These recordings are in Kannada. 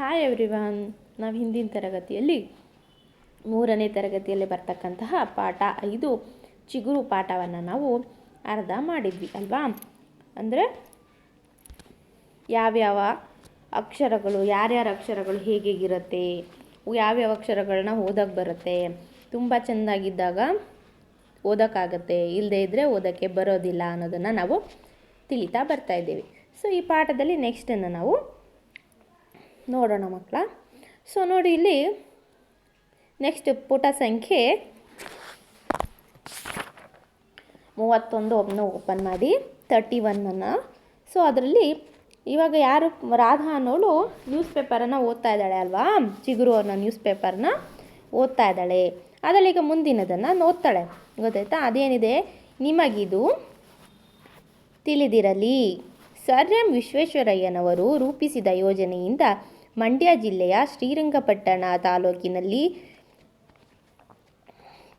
ಹಾಯ್ ಎವ್ರಿವನ್ ನಾವು ಹಿಂದಿನ ತರಗತಿಯಲ್ಲಿ ಮೂರನೇ ತರಗತಿಯಲ್ಲಿ ಬರ್ತಕ್ಕಂತಹ ಪಾಠ ಐದು ಚಿಗುರು ಪಾಠವನ್ನು ನಾವು ಅರ್ಧ ಮಾಡಿದ್ವಿ, ಅಲ್ವಾ? ಅಂದರೆ ಯಾವ್ಯಾವ ಅಕ್ಷರಗಳು, ಯಾರ್ಯಾರ ಅಕ್ಷರಗಳು ಹೇಗೇಗಿರುತ್ತೆ ಯಾವ್ಯಾವ ಅಕ್ಷರಗಳನ್ನ ಓದಕ್ಕೆ ಬರುತ್ತೆ, ತುಂಬ ಚೆಂದಾಗಿದ್ದಾಗ ಓದೋಕ್ಕಾಗತ್ತೆ ಇಲ್ಲದೇ ಇದ್ದರೆ ಓದೋಕ್ಕೆ ಬರೋದಿಲ್ಲ ಅನ್ನೋದನ್ನು ನಾವು ತಿಳಿತಾ ಬರ್ತಾ ಇದ್ದೀವಿ. ಸೊ ಈ ಪಾಠದಲ್ಲಿ ನೆಕ್ಸ್ಟನ್ನು ನಾವು ನೋಡೋಣ ಮಕ್ಕಳ. ಸೊ ನೋಡಿ ಇಲ್ಲಿ ನೆಕ್ಸ್ಟ್ ಪುಟ ಸಂಖ್ಯೆ ಮೂವತ್ತೊಂದು ಒಬ್ಬನ ಓಪನ್ ಮಾಡಿ ತರ್ಟಿ ಒನ್ನನ್ನು ಸೊ ಅದರಲ್ಲಿ ಇವಾಗ ಯಾರು ರಾಧಾ ಅನ್ನೋಳು ನ್ಯೂಸ್ ಪೇಪರನ್ನು ಓದ್ತಾ ಇದ್ದಾಳೆ ಅಲ್ವಾ? ಚಿಗುರು ಅನ್ನೋ ನ್ಯೂಸ್ ಪೇಪರ್ನ ಓದ್ತಾ ಇದ್ದಾಳೆ. ಅದರಲ್ಲಿ ಈಗ ಮುಂದಿನದನ್ನು ಓದ್ತಾಳೆ ಗೊತ್ತಾಯ್ತಾ? ಅದೇನಿದೆ? ನಿಮಗಿದು ತಿಳಿದಿರಲಿ. ಸರ್ ಎಂ ವಿಶ್ವೇಶ್ವರಯ್ಯನವರು ರೂಪಿಸಿದ ಯೋಜನೆಯಿಂದ ಮಂಡ್ಯ ಜಿಲ್ಲೆಯ ಶ್ರೀರಂಗಪಟ್ಟಣ ತಾಲೂಕಿನಲ್ಲಿ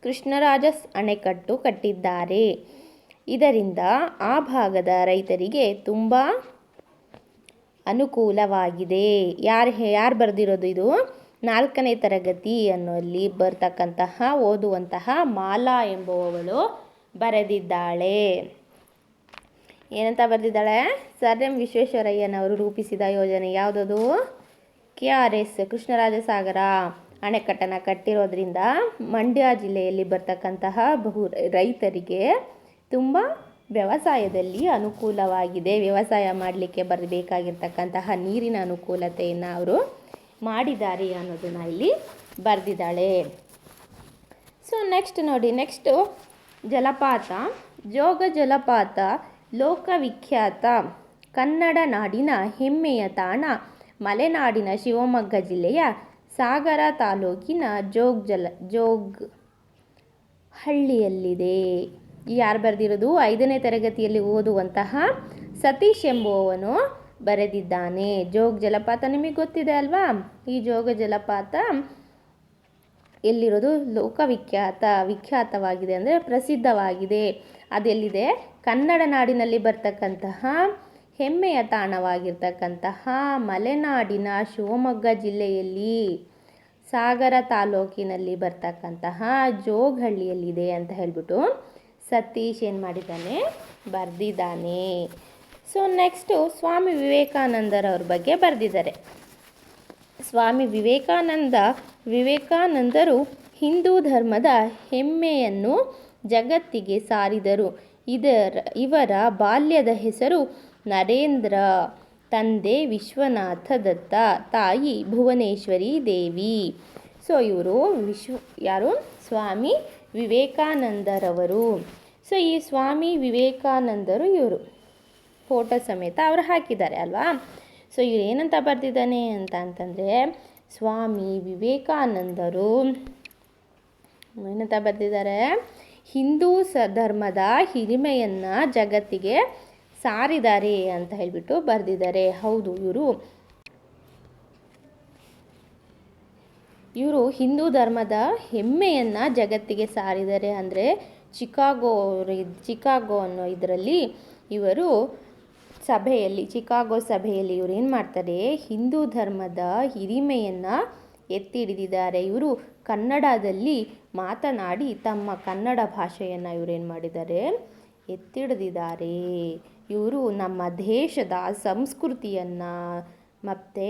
ಕೃಷ್ಣರಾಜ ಅಣೆಕಟ್ಟು ಕಟ್ಟಿದ್ದಾರೆ. ಇದರಿಂದ ಆ ಭಾಗದ ರೈತರಿಗೆ ತುಂಬ ಅನುಕೂಲವಾಗಿದೆ. ಯಾರು ಯಾರು ಬರೆದಿರೋದು ಇದು? ನಾಲ್ಕನೇ ತರಗತಿ ಅನ್ನೋಲ್ಲಿ ಬರ್ತಕ್ಕಂತಹ, ಓದುವಂತಹ ಮಾಲಾ ಎಂಬುವವಳು ಬರೆದಿದ್ದಾಳೆ. ಏನಂತ ಬರೆದಿದ್ದಾಳೆ? ಸರ್ ಎಂ ವಿಶ್ವೇಶ್ವರಯ್ಯನವರು ರೂಪಿಸಿದ ಯೋಜನೆ ಯಾವುದದು? ಕೆ ಆರ್ ಎಸ್ ಕೃಷ್ಣರಾಜಸಾಗರ ಅಣೆಕಟ್ಟನ್ನು ಕಟ್ಟಿರೋದ್ರಿಂದ ಮಂಡ್ಯ ಜಿಲ್ಲೆಯಲ್ಲಿ ಬರ್ತಕ್ಕಂತಹ ಬಹು ರೈತರಿಗೆ ತುಂಬ ವ್ಯವಸಾಯದಲ್ಲಿ ಅನುಕೂಲವಾಗಿದೆ. ವ್ಯವಸಾಯ ಮಾಡಲಿಕ್ಕೆ ಬರಬೇಕಾಗಿರ್ತಕ್ಕಂತಹ ನೀರಿನ ಅನುಕೂಲತೆಯನ್ನು ಅವರು ಮಾಡಿದ್ದಾರೆ ಅನ್ನೋದನ್ನು ಇಲ್ಲಿ ಬರೆದಿದ್ದಾಳೆ. ಸೊ ನೆಕ್ಸ್ಟ್ ನೋಡಿ ನೆಕ್ಸ್ಟು ಜಲಪಾತ. ಜೋಗ ಜಲಪಾತ ಲೋಕವಿಖ್ಯಾತ ಕನ್ನಡ ನಾಡಿನ ಹೆಮ್ಮೆಯ ತಾಣ. ಮಲೆನಾಡಿನ ಶಿವಮೊಗ್ಗ ಜಿಲ್ಲೆಯ ಸಾಗರ ತಾಲೂಕಿನ ಜೋಗ್ ಜಲ, ಜೋಗ್ ಹಳ್ಳಿಯಲ್ಲಿದೆ. ಯಾರು ಬರೆದಿರೋದು? ಐದನೇ ತರಗತಿಯಲ್ಲಿ ಓದುವಂತಹ ಸತೀಶ್ ಎಂಬುವವನು ಬರೆದಿದ್ದಾನೆ. ಜೋಗ್ ಜಲಪಾತ ನಿಮಗೆ ಗೊತ್ತಿದೆ ಅಲ್ವಾ? ಈ ಜೋಗ ಜಲಪಾತ ಎಲ್ಲಿರೋದು? ಲೋಕವಿಖ್ಯಾತ, ವಿಖ್ಯಾತವಾಗಿದೆ ಅಂದರೆ ಪ್ರಸಿದ್ಧವಾಗಿದೆ. ಅದೆಲ್ಲಿದೆ? ಕನ್ನಡ ನಾಡಿನಲ್ಲಿ ಬರ್ತಕ್ಕಂತಹ ಹೆಮ್ಮೆಯ ತಾಣವಾಗಿರ್ತಕ್ಕಂತಹ ಮಲೆನಾಡಿನ ಶಿವಮೊಗ್ಗ ಜಿಲ್ಲೆಯಲ್ಲಿ ಸಾಗರ ತಾಲೂಕಿನಲ್ಲಿ ಬರ್ತಕ್ಕಂತಹ ಜೋಗಹಳ್ಳಿಯಲ್ಲಿದೆ ಅಂತ ಹೇಳ್ಬಿಟ್ಟು ಸತೀಶ್ ಏನು ಮಾಡಿದ್ದಾನೆ? ಬರೆದಿದ್ದಾನೆ. ಸೊ ನೆಕ್ಸ್ಟು ಸ್ವಾಮಿ ವಿವೇಕಾನಂದರವ್ರ ಬಗ್ಗೆ ಬರೆದಿದ್ದಾರೆ. ಸ್ವಾಮಿ ವಿವೇಕಾನಂದ, ವಿವೇಕಾನಂದರು ಹಿಂದೂ ಧರ್ಮದ ಹೆಮ್ಮೆಯನ್ನು ಜಗತ್ತಿಗೆ ಸಾರಿದರು. ಇದರ, ಇವರ ಬಾಲ್ಯದ ಹೆಸರು ನರೇಂದ್ರ. ತಂದೆ ವಿಶ್ವನಾಥ ದತ್ತ, ತಾಯಿ ಭುವನೇಶ್ವರಿ ದೇವಿ. ಸೊ, ಇವರು ವಿಶ್ವ, ಯಾರು? ಸ್ವಾಮಿ ವಿವೇಕಾನಂದರವರು. ಸೊ, ಈ ಸ್ವಾಮಿ ವಿವೇಕಾನಂದರು ಇವರು. ಫೋಟೋ ಸಮೇತ ಅವರು ಹಾಕಿದ್ದಾರೆ ಅಲ್ವಾ? ಸೊ, ಇವ್ರು ಏನಂತ ಬರೆದಿದ್ದಾನೆ ಅಂತ ಅಂತಂದರೆ, ಸ್ವಾಮಿ ವಿವೇಕಾನಂದರು. ಏನಂತ ಬರೆದಿದ್ದಾರೆ? ಹಿಂದೂ ಸ, ಧರ್ಮದ ಹಿರಿಮೆಯನ್ನು ಜಗತ್ತಿಗೆ ಸಾರಿದ್ದಾರೆ ಅಂತ ಹೇಳಿಬಿಟ್ಟು ಬರೆದಿದ್ದಾರೆ. ಹೌದು, ಇವರು. ಇವರು ಹಿಂದೂ ಧರ್ಮದ ಹೆಮ್ಮೆಯನ್ನು ಜಗತ್ತಿಗೆ ಸಾರಿದ್ದಾರೆ ಅಂದರೆ ಚಿಕಾಗೋ ಚಿಕಾಗೋ ಅನ್ನೋ ಇದರಲ್ಲಿ ಇವರು ಸಭೆಯಲ್ಲಿ, ಚಿಕಾಗೋ ಸಭೆಯಲ್ಲಿ ಇವರು ಏನು ಮಾಡ್ತಾರೆ? ಹಿಂದೂ ಧರ್ಮದ ಹಿರಿಮೆಯನ್ನು ಎತ್ತಿ ಹಿಡಿದಿದ್ದಾರೆ ಇವರು ಕನ್ನಡದಲ್ಲಿ ಮಾತನಾಡಿ ತಮ್ಮ ಕನ್ನಡ ಭಾಷೆಯನ್ನು ಇವರು ಏನು ಮಾಡಿದ್ದಾರೆ? ಎತ್ತಿಡಿದಿದ್ದಾರೆ ಇವರು ನಮ್ಮ ದೇಶದ ಸಂಸ್ಕೃತಿಯನ್ನು ಮತ್ತು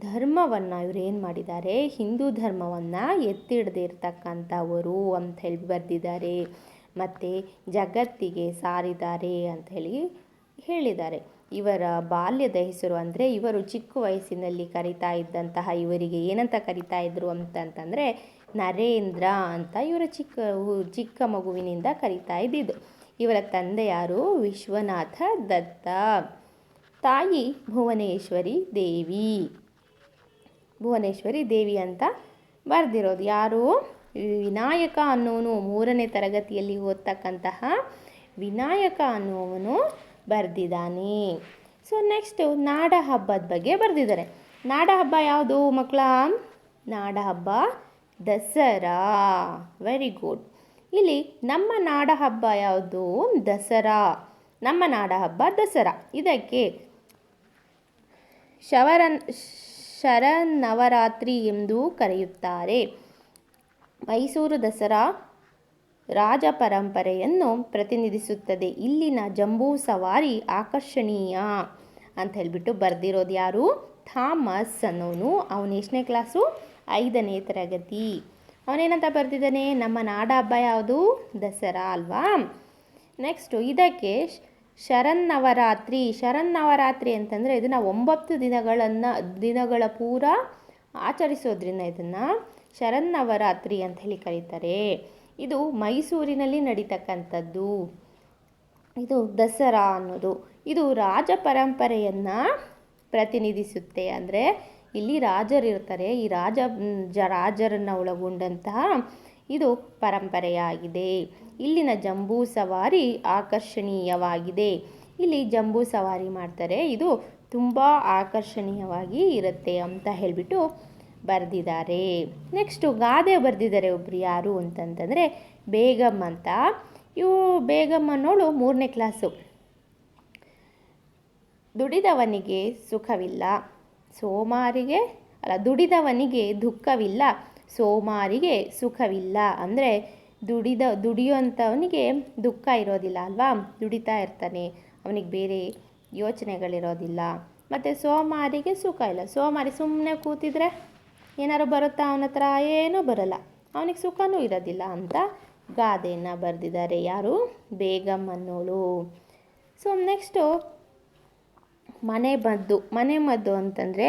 ಧರ್ಮವನ್ನು ಇವರು ಏನು ಮಾಡಿದ್ದಾರೆ? ಹಿಂದೂ ಧರ್ಮವನ್ನು ಎತ್ತಿಡ್ದಿರ್ತಕ್ಕಂಥವರು ಅಂತ ಹೇಳಿ ಬರೆದಿದ್ದಾರೆ. ಮತ್ತು ಜಗತ್ತಿಗೆ ಸಾರಿದ್ದಾರೆ ಅಂತ ಹೇಳಿ ಹೇಳಿದ್ದಾರೆ. ಇವರ ಬಾಲ್ಯದ ಹೆಸರು ಅಂದರೆ ಇವರು ಚಿಕ್ಕ ವಯಸ್ಸಿನಲ್ಲಿ ಕರಿತಾ ಇದ್ದಂತಹ ಇವರಿಗೆ ಏನಂತ ಕರಿತಾ ಇದ್ದರು ಅಂತಂತಂದರೆ ನರೇಂದ್ರ ಅಂತ ಇವರ ಚಿಕ್ಕ ಚಿಕ್ಕ ಮಗುವಿನಿಂದ ಕರಿತಾ ಇದ್ದಿದ್ದು. ಇವರ ತಂದೆ ಯಾರು? ವಿಶ್ವನಾಥ ದತ್ತ. ತಾಯಿ ಭುವನೇಶ್ವರಿ ದೇವಿ. ಭುವನೇಶ್ವರಿ ದೇವಿ ಅಂತ ಬರೆದಿರೋದು. ಯಾರು? ವಿನಾಯಕ ಅನ್ನೋನು ಮೂರನೇ ತರಗತಿಯಲ್ಲಿ ಓದ್ತಕ್ಕಂತಹ ವಿನಾಯಕ ಅನ್ನೋವನು ಬರೆದಿದ್ದಾನೆ. ಸೊ ನೆಕ್ಸ್ಟು ನಾಡ ಹಬ್ಬದ ಬಗ್ಗೆ ಬರೆದಿದ್ದಾರೆ. ನಾಡ ಹಬ್ಬ ಯಾವುದು ಮಕ್ಕಳ? ನಾಡ ಹಬ್ಬ ದಸರಾ. ವೆರಿ ಗುಡ್ ಇಲ್ಲಿ ನಮ್ಮ ನಾಡ ಹಬ್ಬ ಯಾವುದು? ದಸರಾ. ನಮ್ಮ ನಾಡ ಹಬ್ಬ ದಸರಾ. ಇದಕ್ಕೆ ಶವರನ್, ಶರನ್ನವರಾತ್ರಿ ಎಂದು ಕರೆಯುತ್ತಾರೆ. ಮೈಸೂರು ದಸರಾ ರಾಜ ಪರಂಪರೆಯನ್ನು ಪ್ರತಿನಿಧಿಸುತ್ತದೆ. ಇಲ್ಲಿನ ಜಂಬೂ ಸವಾರಿ ಆಕರ್ಷಣೀಯ ಅಂತ ಹೇಳಿಬಿಟ್ಟು ಬರೆದಿರೋದು ಯಾರು? ಥಾಮಸ್ ಅನ್ನೋನು. ಅವನು ಎಷ್ಟನೇ ಕ್ಲಾಸು? ಐದನೇ ತರಗತಿ. ಅವನೇನಂತ ಬರೆದಿದ್ದಾನೆ? ನಮ್ಮ ನಾಡ ಹಬ್ಬ ಯಾವುದು? ದಸರಾ ಅಲ್ವಾ? ನೆಕ್ಸ್ಟು ಇದಕ್ಕೆ ಶರನ್ನವರಾತ್ರಿ. ಶರನ್ನವರಾತ್ರಿ ಅಂತಂದರೆ ಇದನ್ನು ಒಂಬತ್ತು ದಿನಗಳನ್ನು, ದಿನಗಳ ಪೂರ ಆಚರಿಸೋದ್ರಿಂದ ಇದನ್ನು ಶರನ್ನವರಾತ್ರಿ ಅಂತ ಹೇಳಿ ಕರೀತಾರೆ. ಇದು ಮೈಸೂರಿನಲ್ಲಿ ನಡೀತಕ್ಕಂಥದ್ದು. ಇದು ದಸರಾ ಅನ್ನೋದು. ಇದು ರಾಜ ಪರಂಪರೆಯನ್ನು ಪ್ರತಿನಿಧಿಸುತ್ತೆ ಅಂದರೆ ಇಲ್ಲಿ ರಾಜರಿರ್ತಾರೆ ಈ ರಾಜ, ಜ, ರಾಜರನ್ನು ಒಳಗೊಂಡಂತಹ ಇದು ಪರಂಪರೆಯಾಗಿದೆ. ಇಲ್ಲಿನ ಜಂಬೂ ಸವಾರಿ ಆಕರ್ಷಣೀಯವಾಗಿದೆ. ಇಲ್ಲಿ ಜಂಬೂ ಸವಾರಿ ಮಾಡ್ತಾರೆ. ಇದು ತುಂಬ ಆಕರ್ಷಣೀಯವಾಗಿ ಇರುತ್ತೆ ಅಂತ ಹೇಳಿಬಿಟ್ಟು ಬರೆದಿದ್ದಾರೆ. ನೆಕ್ಸ್ಟು ಗಾದೆ ಬರೆದಿದ್ದಾರೆ ಒಬ್ರು ಯಾರು ಅಂತಂತಂದರೆ ಬೇಗಮ್ ಅಂತ. ಇವು ಬೇಗಮ್ಮನೋಳು ಮೂರನೇ ಕ್ಲಾಸು ದುಡಿದವನಿಗೆ ಸುಖವಿಲ್ಲ. ಸೋಮಾರಿಗೆ, ಅಲ್ಲ ದುಡಿದವನಿಗೆ ದುಃಖವಿಲ್ಲ, ಸೋಮಾರಿಗೆ ಸುಖವಿಲ್ಲ. ಅಂದರೆ ದುಡಿದ ದುಡಿಯುವಂಥವನಿಗೆ ದುಃಖ ಇರೋದಿಲ್ಲ ಅಲ್ವಾ? ದುಡಿತಾ ಇರ್ತಾನೆ, ಅವನಿಗೆ ಬೇರೆ ಯೋಚನೆಗಳಿರೋದಿಲ್ಲ. ಮತ್ತು ಸೋಮಾರಿಗೆ ಸುಖ ಇಲ್ಲ. ಸೋಮಾರಿ ಸುಮ್ಮನೆ ಕೂತಿದ್ರೆ ಏನಾರು ಬರುತ್ತಾ? ಅವನ ಹತ್ರ ಏನೂ ಬರಲ್ಲ. ಅವನಿಗೆ ಸುಖನೂ ಇರೋದಿಲ್ಲ ಅಂತ ಗಾದೆಯನ್ನು ಬರೆದಿದ್ದಾರೆ. ಯಾರು? ಬೇಗಮ್ ಅನ್ನೋಳು. ಸೊ ನೆಕ್ಸ್ಟು ಮನೆ ಮದ್ದು ಮನೆ ಮದ್ದು ಅಂತಂದರೆ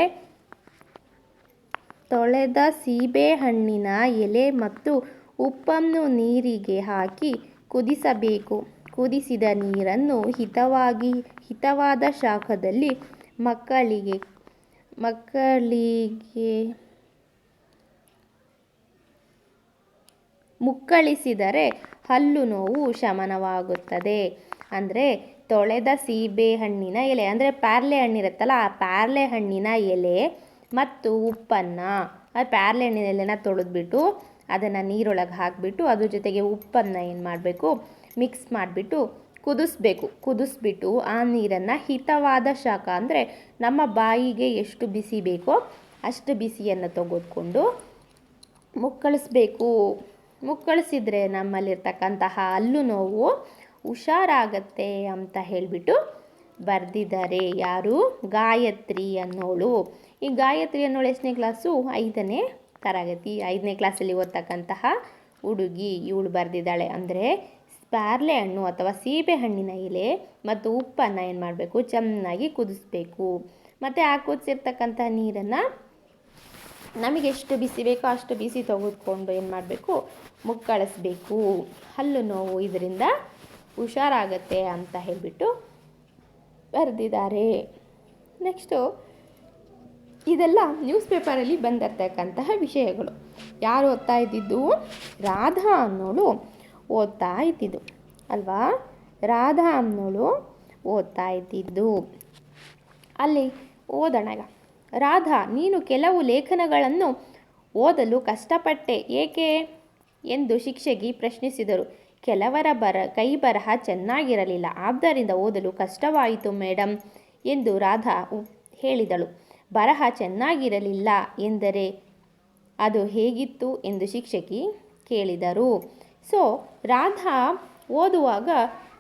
ತೊಳೆದ ಸೀಬೆಹಣ್ಣಿನ ಎಲೆ ಮತ್ತು ಉಪ್ಪನ್ನು ನೀರಿಗೆ ಹಾಕಿ ಕುದಿಸಬೇಕು. ಕುದಿಸಿದ ನೀರನ್ನು ಹಿತವಾಗಿ, ಹಿತವಾದ ಶಾಖದಲ್ಲಿ ಮಕ್ಕಳಿಗೆ ಮಕ್ಕಳಿಗೆ ಮುಕ್ಕಳಿಸಿದರೆ ಹಲ್ಲು ನೋವು ಶಮನವಾಗುತ್ತದೆ. ಅಂದರೆ ತೊಳೆದ ಸೀಬೆ ಹಣ್ಣಿನ ಎಲೆ, ಅಂದರೆ ಪ್ಯಾರ್ಲೆ ಹಣ್ಣಿರುತ್ತಲ್ಲ, ಆ ಪ್ಯಾರ್ಲೆ ಹಣ್ಣಿನ ಎಲೆ ಮತ್ತು ಉಪ್ಪನ್ನು, ಆ ಪ್ಯಾರ್ಲೆ ಹಣ್ಣಿನ ಎಲೆನ ತೊಳೆದ್ಬಿಟ್ಟು ಅದನ್ನು ನೀರೊಳಗೆ ಹಾಕಿಬಿಟ್ಟು ಅದ್ರ ಜೊತೆಗೆ ಉಪ್ಪನ್ನು ಏನು ಮಾಡಬೇಕು ಮಿಕ್ಸ್ ಮಾಡಿಬಿಟ್ಟು ಕುದಿಸ್ಬೇಕು. ಕುದಿಸ್ಬಿಟ್ಟು ಆ ನೀರನ್ನು ಹಿತವಾದ ಶಾಖ, ಅಂದರೆ ನಮ್ಮ ಬಾಯಿಗೆ ಎಷ್ಟು ಬಿಸಿ ಬೇಕೋ ಅಷ್ಟು ಬಿಸಿಯನ್ನು ತೆಗೆದುಕೊಂಡು ಮುಕ್ಕಳಿಸ್ಬೇಕು. ಮುಕ್ಕಳಿಸಿದ್ರೆ ನಮ್ಮಲ್ಲಿರ್ತಕ್ಕಂತಹ ಹಲ್ಲು ನೋವು ಹುಷಾರಾಗತ್ತೆ ಅಂತ ಹೇಳಿಬಿಟ್ಟು ಬರೆದಿದ್ದಾರೆ. ಯಾರು? ಗಾಯತ್ರಿ ಅನ್ನೋಳು. ಈ ಗಾಯತ್ರಿ ಅನ್ನೋಳು ಎಷ್ಟನೇ ಕ್ಲಾಸು? ಐದನೇ ತರಗತಿ. ಐದನೇ ಕ್ಲಾಸಲ್ಲಿ ಓದ್ತಕ್ಕಂತಹ ಹುಡುಗಿ ಇವಳು ಬರೆದಿದ್ದಾಳೆ. ಅಂದರೆ ಸ್ಪಾರ್ಲೆ ಹಣ್ಣು ಅಥವಾ ಸೀಬೆ ಹಣ್ಣಿನ ಎಲೆ ಮತ್ತು ಉಪ್ಪನ್ನು ಏನು ಮಾಡಬೇಕು? ಚೆನ್ನಾಗಿ ಕುದಿಸ್ಬೇಕು. ಮತ್ತು ಆ ಕುದಿಸಿರ್ತಕ್ಕಂಥ ನೀರನ್ನು ನಮಗೆ ಎಷ್ಟು ಬಿಸಿ ಬೇಕೋ ಅಷ್ಟು ಬಿಸಿ ತೆಗೆದುಕೊಂಡು ಏನು ಮಾಡಬೇಕು? ಮುಕ್ಕಳಿಸ್ಬೇಕು. ಹಲ್ಲು ನೋವು ಇದರಿಂದ ಹುಷಾರಾಗತ್ತೆ ಅಂತ ಹೇಳಿಬಿಟ್ಟು ಬರೆದಿದ್ದಾರೆ. ನೆಕ್ಸ್ಟು ಇದೆಲ್ಲ ನ್ಯೂಸ್ ಪೇಪರಲ್ಲಿ ಬಂದಿರ್ತಕ್ಕಂತಹ ವಿಷಯಗಳು. ಯಾರು ಓದ್ತಾ ಇದ್ದಿದ್ದು? ರಾಧಾ ಅನ್ನೋಳು ಓದ್ತಾ ಇದ್ದಿದ್ದು. ಅಲ್ವಾ? ರಾಧಾ ಅನ್ನೋಳು ಓದ್ತಾ ಇದ್ದಿದ್ದು. ಅಲ್ಲಿ ಓದೋಣ ರಾಧಾ, ನೀನು ಕೆಲವು ಲೇಖನಗಳನ್ನು ಓದಲು ಕಷ್ಟಪಟ್ಟೆ, ಏಕೆ? ಎಂದು ಶಿಕ್ಷಕಿ ಪ್ರಶ್ನಿಸಿದರು. ಕೆಲವರ ಬರ, ಕೈ ಬರಹ ಚೆನ್ನಾಗಿರಲಿಲ್ಲ. ಆದ್ದರಿಂದ ಓದಲು ಕಷ್ಟವಾಯಿತು ಮೇಡಮ್ ಎಂದು ರಾಧಾ ಹೇಳಿದಳು. ಬರಹ ಚೆನ್ನಾಗಿರಲಿಲ್ಲ ಎಂದರೆ ಅದು ಹೇಗಿತ್ತು ಎಂದು ಶಿಕ್ಷಕಿ ಕೇಳಿದರು. ಸೊ, ರಾಧಾ ಓದುವಾಗ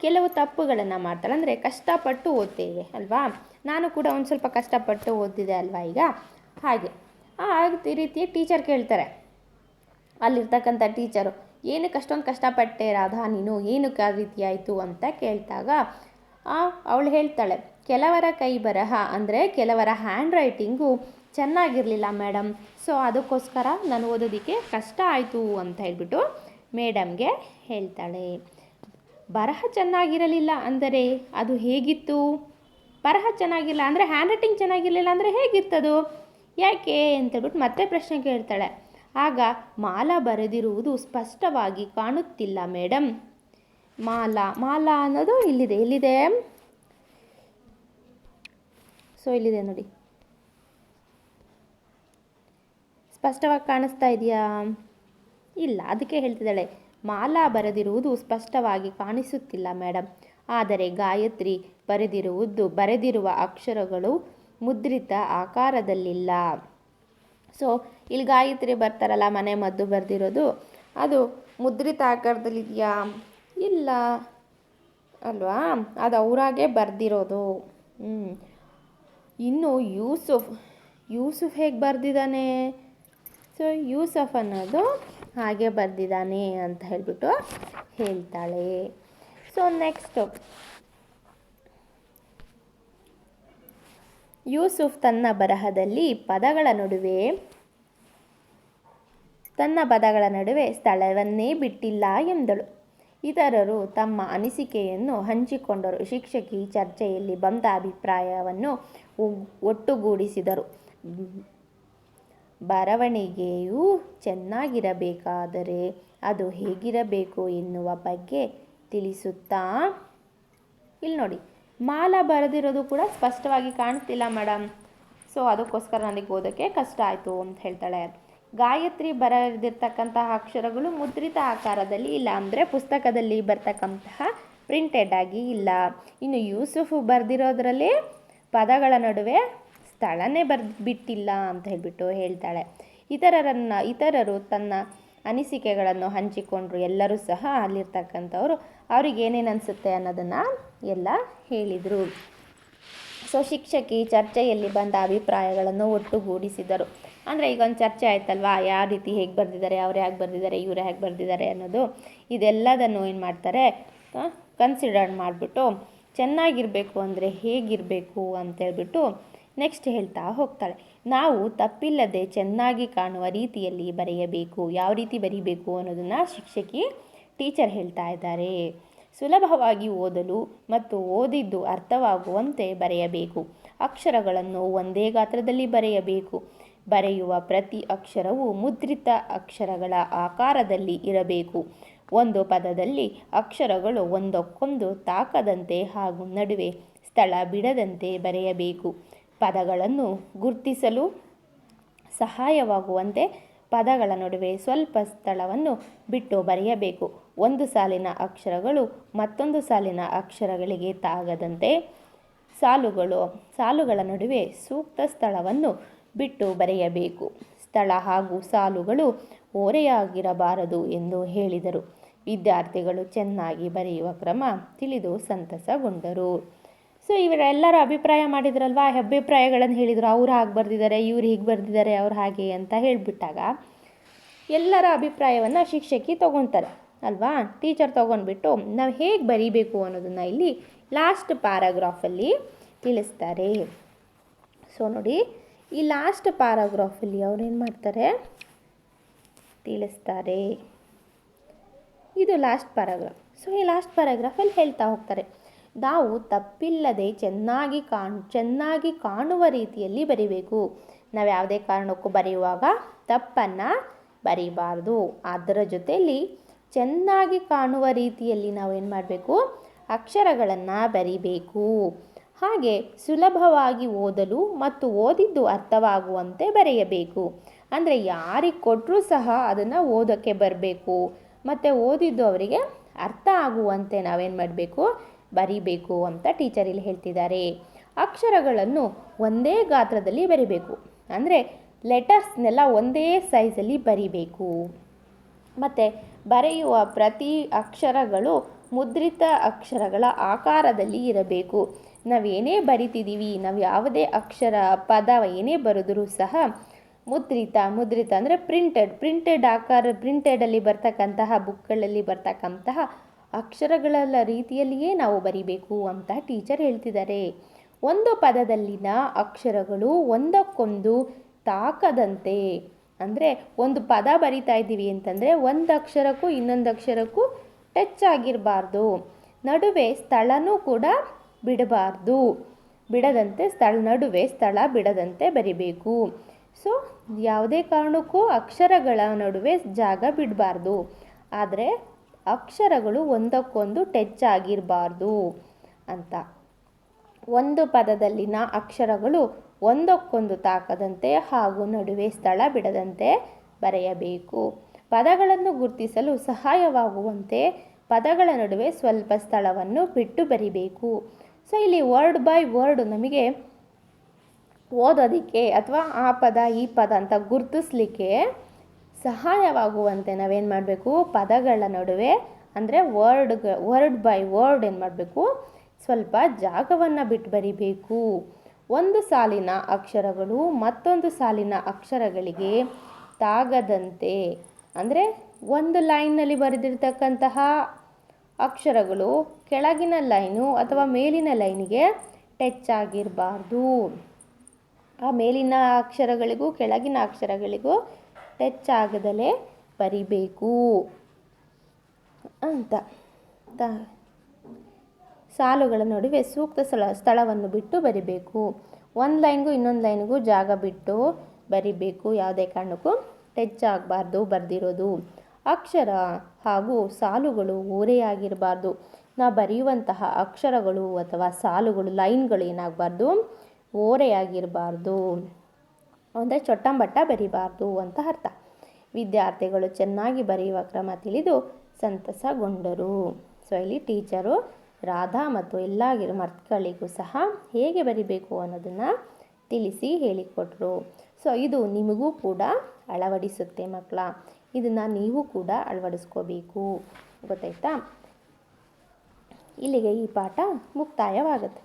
ಕೆಲವು ತಪ್ಪುಗಳನ್ನು ಮಾಡ್ತಾಳೆ. ಅಂದರೆ ಕಷ್ಟಪಟ್ಟು ಓದ್ತೇವೆ ಅಲ್ವಾ? ನಾನು ಕೂಡ ಒಂದು ಸ್ವಲ್ಪ ಕಷ್ಟಪಟ್ಟು ಓದಿದೆ ಅಲ್ವಾ ಈಗ? ಹಾಗೆ. ಆ ರೀತಿ ಟೀಚರ್ ಕೇಳ್ತಾರೆ. ಅಲ್ಲಿರ್ತಕ್ಕಂಥ ಟೀಚರು ಏನಕ್ಕೆ ಅಷ್ಟೊಂದು ಕಷ್ಟಪಟ್ಟೆ ರಾಧಾ, ನೀನು ಏನಕ್ಕೆ ಆ ರೀತಿ ಆಯಿತು ಅಂತ ಕೇಳಿದಾಗ ಅವಳು ಹೇಳ್ತಾಳೆ, ಕೆಲವರ ಕೈ ಬರಹ ಅಂದರೆ ಕೆಲವರ ಹ್ಯಾಂಡ್ ರೈಟಿಂಗು ಚೆನ್ನಾಗಿರಲಿಲ್ಲ ಮೇಡಮ್ ಸೊ ಅದಕ್ಕೋಸ್ಕರ ನಾನು ಓದೋದಕ್ಕೆ ಕಷ್ಟ ಆಯಿತು ಅಂತ ಹೇಳ್ಬಿಟ್ಟು ಮೇಡಮ್ಗೆ ಹೇಳ್ತಾಳೆ. ಬರಹ ಚೆನ್ನಾಗಿರಲಿಲ್ಲ ಅಂದರೆ ಅದು ಹೇಗಿತ್ತು? ಬರಹ ಚೆನ್ನಾಗಿಲ್ಲ ಅಂದರೆ ಹ್ಯಾಂಡ್ ರೈಟಿಂಗ್ ಚೆನ್ನಾಗಿರಲಿಲ್ಲ ಅಂದರೆ ಹೇಗಿತ್ತದು ಯಾಕೆ? ಅಂತೇಳ್ಬಿಟ್ಟು ಮತ್ತೆ ಪ್ರಶ್ನೆ ಕೇಳ್ತಾಳೆ. ಆಗ ಮಾಲಾ ಬರೆದಿರುವುದು ಸ್ಪಷ್ಟವಾಗಿ ಕಾಣುತ್ತಿಲ್ಲ ಮೇಡಮ್ ಮಾಲಾ ಮಾಲಾ ಅನ್ನೋದು ಇಲ್ಲಿದೆ ಎಲ್ಲಿದೆ ಸೊ ಇಲ್ಲಿದೆ ನೋಡಿ. ಸ್ಪಷ್ಟವಾಗಿ ಕಾಣಿಸ್ತಾ ಇದೆಯಾ? ಇಲ್ಲ, ಅದಕ್ಕೆ ಹೇಳ್ತಿದ್ದಾಳೆ. ಮಾಲಾ ಬರೆದಿರುವುದು ಸ್ಪಷ್ಟವಾಗಿ ಕಾಣಿಸುತ್ತಿಲ್ಲ ಮೇಡಮ್ ಆದರೆ ಗಾಯತ್ರಿ ಬರೆದಿರುವುದು, ಬರೆದಿರುವ ಅಕ್ಷರಗಳು ಮುದ್ರಿತ ಆಕಾರದಲ್ಲಿಲ್ಲ. ಸೊ ಇಲ್ಲಿ ಗಾಯತ್ರಿ ಬರ್ತಾರಲ್ಲ, ಮನೆ ಮದ್ದು ಬರೆದಿರೋದು. ಅದು ಮುದ್ರಿತ ಆಕಾರದಲ್ಲಿದೆಯಾ ಇಲ್ಲ. ಅಲ್ವಾ? ಅದು ಅವರಾಗೆ ಬರೆದಿರೋದು. ಹ್ಞೂ ಇನ್ನು ಯೂಸುಫ್ ಯೂಸುಫ್ ಹೇಗೆ ಬರೆದಿದ್ದಾನೆ? ಸೊ ಯೂಸಫ್ ಅನ್ನೋದು ಹಾಗೆ ಬರೆದಿದ್ದಾನೆ ಅಂತ ಹೇಳಿಬಿಟ್ಟು ಹೇಳ್ತಾಳೆ. ಸೊ ನೆಕ್ಸ್ಟು ಯೂಸುಫ್ ತನ್ನ ಬರಹದಲ್ಲಿ ಪದಗಳ ನಡುವೆ, ತನ್ನ ಪದಗಳ ನಡುವೆ ಸ್ಥಳವನ್ನೇ ಬಿಟ್ಟಿಲ್ಲ ಎಂದಳು. ಇತರರು ತಮ್ಮ ಅನಿಸಿಕೆಯನ್ನು ಹಂಚಿಕೊಂಡರು. ಶಿಕ್ಷಕಿ ಚರ್ಚೆಯಲ್ಲಿ ಬಂದ ಅಭಿಪ್ರಾಯವನ್ನು ಒಟ್ಟುಗೂಡಿಸಿದರು. ಬರವಣಿಗೆಯು ಚೆನ್ನಾಗಿರಬೇಕಾದರೆ ಅದು ಹೇಗಿರಬೇಕು ಎನ್ನುವ ಬಗ್ಗೆ ತಿಳಿಸುತ್ತಾ ಇಲ್ಲಿ ನೋಡಿ ಮಾಲ ಬರೆದಿರೋದು ಕೂಡ ಸ್ಪಷ್ಟವಾಗಿ ಕಾಣ್ತಿಲ್ಲ ಮೇಡಮ್ ಸೊ, ಅದಕ್ಕೋಸ್ಕರ ನನಗೆ ಓದೋಕ್ಕೆ ಕಷ್ಟ ಆಯಿತು ಅಂತ ಹೇಳ್ತಾಳೆ. ಗಾಯತ್ರಿ ಬರೆದಿರ್ತಕ್ಕಂತಹ ಅಕ್ಷರಗಳು ಮುದ್ರಿತ ಆಕಾರದಲ್ಲಿ ಇಲ್ಲ ಅಂದರೆ ಪುಸ್ತಕದಲ್ಲಿ ಬರ್ತಕ್ಕಂತಹ ಪ್ರಿಂಟೆಡ್ ಆಗಿ ಇಲ್ಲ. ಇನ್ನು ಯೂಸುಫ್ ಬರೆದಿರೋದ್ರಲ್ಲಿ ಪದಗಳ ನಡುವೆ ಸ್ಥಳನೇ ಬರ್ದು, ಬಿಟ್ಟಿಲ್ಲ ಅಂತ ಹೇಳಿಬಿಟ್ಟು ಹೇಳ್ತಾಳೆ. ಇತರರನ್ನು, ಇತರರು ತನ್ನ ಅನಿಸಿಕೆಗಳನ್ನು ಹಂಚಿಕೊಂಡ್ರು ಎಲ್ಲರೂ ಸಹ ಅಲ್ಲಿರ್ತಕ್ಕಂಥವ್ರು. ಅವ್ರಿಗೆ ಏನೇನು ಅನಿಸುತ್ತೆ ಅನ್ನೋದನ್ನು ಎಲ್ಲ ಹೇಳಿದರು. ಸೊ, ಶಿಕ್ಷಕಿ ಚರ್ಚೆಯಲ್ಲಿ ಬಂದ ಅಭಿಪ್ರಾಯಗಳನ್ನು ಒಟ್ಟುಗೂಡಿಸಿದರು. ಅಂದರೆ ಈಗ ಒಂದು ಚರ್ಚೆ ಆಯ್ತಲ್ವಾ? ಯಾವ ರೀತಿ ಹೇಗೆ ಬರೆದಿದ್ದಾರೆ? ಅವ್ರು ಹೇಗೆ ಬರೆದಿದ್ದಾರೆ? ಇವ್ರು ಹೇಗೆ ಬರೆದಿದ್ದಾರೆ ಅನ್ನೋದು ಇದೆಲ್ಲದನ್ನು ಏನು ಮಾಡ್ತಾರೆ? ಕನ್ಸಿಡರ್ ಮಾಡಿಬಿಟ್ಟು ಚೆನ್ನಾಗಿರಬೇಕು ಅಂದರೆ ಹೇಗಿರಬೇಕು ಅಂತೇಳ್ಬಿಟ್ಟು ನೆಕ್ಸ್ಟ್ ಹೇಳ್ತಾ ಹೋಗ್ತಾಳೆ ನಾವು ತಪ್ಪಿಲ್ಲದೆ ಚೆನ್ನಾಗಿ ಕಾಣುವ ರೀತಿಯಲ್ಲಿ ಬರೆಯಬೇಕು. ಯಾವ ರೀತಿ ಬರೀಬೇಕು ಅನ್ನೋದನ್ನು ಶಿಕ್ಷಕಿ, ಟೀಚರ್ ಹೇಳ್ತಾ ಇದ್ದಾರೆ. ಸುಲಭವಾಗಿ ಓದಲು ಮತ್ತು ಓದಿದ್ದು ಅರ್ಥವಾಗುವಂತೆ ಬರೆಯಬೇಕು. ಅಕ್ಷರಗಳನ್ನು ಒಂದೇ ಗಾತ್ರದಲ್ಲಿ ಬರೆಯಬೇಕು. ಬರೆಯುವ ಪ್ರತಿ ಅಕ್ಷರವು ಮುದ್ರಿತ ಅಕ್ಷರಗಳ ಆಕಾರದಲ್ಲಿ ಇರಬೇಕು. ಒಂದು ಪದದಲ್ಲಿ ಅಕ್ಷರಗಳು ಒಂದಕ್ಕೊಂದು ತಾಕದಂತೆ ಹಾಗೂ ನಡುವೆ ಸ್ಥಳ ಬಿಡದಂತೆ ಬರೆಯಬೇಕು. ಪದಗಳನ್ನು ಗುರುತಿಸಲು ಸಹಾಯವಾಗುವಂತೆ ಪದಗಳ ನಡುವೆ ಸ್ವಲ್ಪ ಸ್ಥಳವನ್ನು ಬಿಟ್ಟು ಬರೆಯಬೇಕು. ಒಂದು ಸಾಲಿನ ಅಕ್ಷರಗಳು ಮತ್ತೊಂದು ಸಾಲಿನ ಅಕ್ಷರಗಳಿಗೆ ತಾಗದಂತೆ ಸಾಲುಗಳು, ಸಾಲುಗಳ ನಡುವೆ ಸೂಕ್ತ ಸ್ಥಳವನ್ನು ಬಿಟ್ಟು ಬರೆಯಬೇಕು. ಸ್ಥಳ ಹಾಗೂ ಸಾಲುಗಳು ಓರೆಯಾಗಿರಬಾರದು ಎಂದು ಹೇಳಿದರು. ವಿದ್ಯಾರ್ಥಿಗಳು ಚೆನ್ನಾಗಿ ಬರೆಯುವ ಕ್ರಮ ತಿಳಿದು ಸಂತಸಗೊಂಡರು. ಸೊ ಇವರೆಲ್ಲರೂ ಅಭಿಪ್ರಾಯ ಮಾಡಿದ್ರಲ್ವಾ? ಆ ಅಭಿಪ್ರಾಯಗಳನ್ನು ಹೇಳಿದರು. ಅವ್ರು ಹಾಗೆ ಬರೆದಿದ್ದಾರೆ, ಇವ್ರು ಹೀಗೆ ಬರೆದಿದ್ದಾರೆ, ಅವ್ರು ಹಾಗೆ ಅಂತ ಹೇಳಿಬಿಟ್ಟಾಗ ಎಲ್ಲರ ಅಭಿಪ್ರಾಯವನ್ನು ಶಿಕ್ಷಕಿ ತೊಗೊತಾರೆ, ಅಲ್ವಾ? ಟೀಚರ್ ತೊಗೊಂಡ್ಬಿಟ್ಟು ನಾವು ಹೇಗೆ ಬರೀಬೇಕು ಅನ್ನೋದನ್ನು ಇಲ್ಲಿ ಲಾಸ್ಟ್ ಪ್ಯಾರಾಗ್ರಾಫಲ್ಲಿ ತಿಳಿಸ್ತಾರೆ. ಸೊ ನೋಡಿ, ಈ ಲಾಸ್ಟ್ ಪ್ಯಾರಾಗ್ರಾಫಲ್ಲಿ ಏನು ಮಾಡ್ತಾರೆ? ತಿಳಿಸ್ತಾರೆ. ಇದು ಲಾಸ್ಟ್ ಪ್ಯಾರಾಗ್ರಾಫ್ ಸೊ ಈ ಲಾಸ್ಟ್ ಪ್ಯಾರಾಗ್ರಾಫಲ್ಲಿ ಹೇಳ್ತಾ ಹೋಗ್ತಾರೆ. ನಾವು ತಪ್ಪಿಲ್ಲದೆ ಚೆನ್ನಾಗಿ ಕಾಣ್, ಚೆನ್ನಾಗಿ ಕಾಣುವ ರೀತಿಯಲ್ಲಿ ಬರಿಬೇಕು. ನಾವು ಯಾವುದೇ ಕಾರಣಕ್ಕೂ ಬರೆಯುವಾಗ ತಪ್ಪನ್ನು ಬರೀಬಾರ್ದು. ಅದರ ಜೊತೆಯಲ್ಲಿ ಚೆನ್ನಾಗಿ ಕಾಣುವ ರೀತಿಯಲ್ಲಿ ನಾವು ಏನು ಮಾಡಬೇಕು? ಅಕ್ಷರಗಳನ್ನು ಬರಿಬೇಕು. ಹಾಗೆ ಸುಲಭವಾಗಿ ಓದಲು ಮತ್ತು ಓದಿದ್ದು ಅರ್ಥವಾಗುವಂತೆ ಬರೆಯಬೇಕು. ಅಂದರೆ ಯಾರಿಗೆ ಕೊಟ್ಟರೂ ಸಹ ಅದನ್ನು ಓದೋಕ್ಕೆ ಬರಬೇಕು. ಮತ್ತು ಓದಿದ್ದು ಅವರಿಗೆ ಅರ್ಥ ಆಗುವಂತೆ ನಾವೇನು ಮಾಡಬೇಕು? ಬರಿಬೇಕು ಅಂತ ಟೀಚರ್ ಇಲ್ಲಿ ಹೇಳ್ತಿದ್ದಾರೆ. ಅಕ್ಷರಗಳನ್ನು ಒಂದೇ ಗಾತ್ರದಲ್ಲಿ ಬರಿಬೇಕು. ಅಂದರೆ ಲೆಟರ್ಸ್ನೆಲ್ಲ ಒಂದೇ ಸೈಜಲ್ಲಿ ಬರಿಬೇಕು. ಮತ್ತು ಬರೆಯುವ ಪ್ರತಿ ಅಕ್ಷರಗಳು ಮುದ್ರಿತ ಅಕ್ಷರಗಳ ಆಕಾರದಲ್ಲಿ ಇರಬೇಕು. ನಾವೇನೇ ಬರಿತಿದ್ದೀವಿ ನಾವು ಯಾವುದೇ ಅಕ್ಷರ, ಪದ ಏನೇ ಬರೆದರೂ ಸಹ ಮುದ್ರಿತ ಮುದ್ರಿತ ಅಂದರೆ ಪ್ರಿಂಟೆಡ್ ಪ್ರಿಂಟೆಡ್ ಆಕಾರ ಪ್ರಿಂಟೆಡಲ್ಲಿ ಬರ್ತಕ್ಕಂತಹ ಬುಕ್ಗಳಲ್ಲಿ ಬರ್ತಕ್ಕಂತಹ ಅಕ್ಷರಗಳ ರೀತಿಯಲ್ಲಿಯೇ ನಾವು ಬರಿಬೇಕು ಅಂತ ಟೀಚರ್ ಹೇಳ್ತಿದ್ದಾರೆ. ಒಂದು ಪದದಲ್ಲಿನ ಅಕ್ಷರಗಳು ಒಂದಕ್ಕೊಂದು ತಾಕದಂತೆ, ಅಂದರೆ ಒಂದು ಪದ ಬರಿತಾ ಇದ್ದೀವಿ ಅಂತಂದರೆ ಒಂದು ಅಕ್ಷರಕ್ಕೂ ಇನ್ನೊಂದು ಅಕ್ಷರಕ್ಕೂ ಟಚ್ ಆಗಿರಬಾರ್ದು. ನಡುವೆ ಸ್ಥಳನೂ ಕೂಡ ಬಿಡಬಾರ್ದು. ಬಿಡದಂತೆ ಸ್ಥಳ, ನಡುವೆ ಸ್ಥಳ ಬಿಡದಂತೆ ಬರಿಬೇಕು. ಸೊ, ಯಾವುದೇ ಕಾರಣಕ್ಕೂ ಅಕ್ಷರಗಳ ನಡುವೆ ಜಾಗ ಬಿಡಬಾರ್ದು. ಆದರೆ ಅಕ್ಷರಗಳು ಒಂದಕ್ಕೊಂದು ಟಚ್ ಆಗಿರಬಾರ್ದು ಅಂತ. ಒಂದು ಪದದಲ್ಲಿನ ಅಕ್ಷರಗಳು ಒಂದಕ್ಕೊಂದು ತಾಕದಂತೆ ಹಾಗೂ ನಡುವೆ ಸ್ಥಳ ಬಿಡದಂತೆ ಬರೆಯಬೇಕು. ಪದಗಳನ್ನು ಗುರುತಿಸಲು ಸಹಾಯವಾಗುವಂತೆ ಪದಗಳ ನಡುವೆ ಸ್ವಲ್ಪ ಸ್ಥಳವನ್ನು ಬಿಟ್ಟು ಬರಿಬೇಕು. ಸೊ, ಇಲ್ಲಿ ವರ್ಡ್ ಬೈ ವರ್ಡ್ ನಮಗೆ ಓದೋದಕ್ಕೆ ಅಥವಾ ಆ ಪದ, ಈ ಪದ ಅಂತ ಗುರುತಿಸ್ಲಿಕ್ಕೆ ಸಹಾಯವಾಗುವಂತೆ ನಾವೇನು ಮಾಡಬೇಕು? ಪದಗಳ ನಡುವೆ, ಅಂದರೆ ವರ್ಡ್ ವರ್ಡ್ ಬೈ ವರ್ಡ್ ಏನು ಮಾಡಬೇಕು? ಸ್ವಲ್ಪ ಜಾಗವನ್ನು ಬಿಟ್ಟು ಬರಿಬೇಕು. ಒಂದು ಸಾಲಿನ ಅಕ್ಷರಗಳು ಮತ್ತೊಂದು ಸಾಲಿನ ಅಕ್ಷರಗಳಿಗೆ ತಾಗದಂತೆ, ಅಂದರೆ ಒಂದು ಲೈನ್ನಲ್ಲಿ ಬರೆದಿರ್ತಕ್ಕಂತಹ ಅಕ್ಷರಗಳು ಕೆಳಗಿನ ಲೈನು ಅಥವಾ ಮೇಲಿನ ಲೈನಿಗೆ ಟಚ್ ಆಗಿರಬಾರ್ದು. ಆ ಮೇಲಿನ ಅಕ್ಷರಗಳಿಗೂ ಕೆಳಗಿನ ಅಕ್ಷರಗಳಿಗೂ ಟಚ್ ಆಗದಲೇ ಬರಿಬೇಕು. ಅಂತ. ಸಾಲುಗಳ ನಡುವೆ ಸೂಕ್ತ ಸ್ಥಳ ಸ್ಥಳವನ್ನು ಬಿಟ್ಟು ಬರಿಬೇಕು. ಒಂದು ಲೈನ್ಗೂ ಇನ್ನೊಂದು ಲೈನ್ಗೂ ಜಾಗ ಬಿಟ್ಟು ಬರಿಬೇಕು. ಯಾವುದೇ ಕಾರಣಕ್ಕೂ ಟಚ್ ಆಗಬಾರ್ದು ಬರೆದಿರೋದು. ಅಕ್ಷರ ಹಾಗೂ ಸಾಲುಗಳು ಓರೆಯಾಗಿರಬಾರ್ದು ನಾ ಬರೆಯುವಂತಹ ಅಕ್ಷರಗಳು ಅಥವಾ ಸಾಲುಗಳು, ಲೈನ್ಗಳು ಏನಾಗಬಾರ್ದು? ಓರೆಯಾಗಿರಬಾರ್ದು ಅಂದರೆ ಚೊಟ್ಟಂಬಟ್ಟ ಬರಿಬಾರ್ದು ಅಂತ ಅರ್ಥ. ವಿದ್ಯಾರ್ಥಿಗಳು ಚೆನ್ನಾಗಿ ಬರೆಯುವ ಕ್ರಮ ತಿಳಿದು ಸಂತಸಗೊಂಡರು. ಸೊ ಇಲ್ಲಿ ಟೀಚರು, ರಾಧಾ ಮತ್ತು ಎಲ್ಲ ಮಕ್ಕಳಿಗೂ ಸಹ ಹೇಗೆ ಬರಿಬೇಕು ಅನ್ನೋದನ್ನು ತಿಳಿಸಿ ಹೇಳಿಕೊಟ್ರು. ಸೊ, ಇದು ನಿಮಗೂ ಕೂಡ ಅಳವಡಿಸುತ್ತೆ ಮಕ್ಕಳ. ಇದನ್ನು ನೀವು ಕೂಡ ಅಳವಡಿಸ್ಕೋಬೇಕು. ಗೊತ್ತಾಯ್ತಾ? ಇಲ್ಲಿಗೆ ಈ ಪಾಠ ಮುಕ್ತಾಯವಾಗುತ್ತೆ.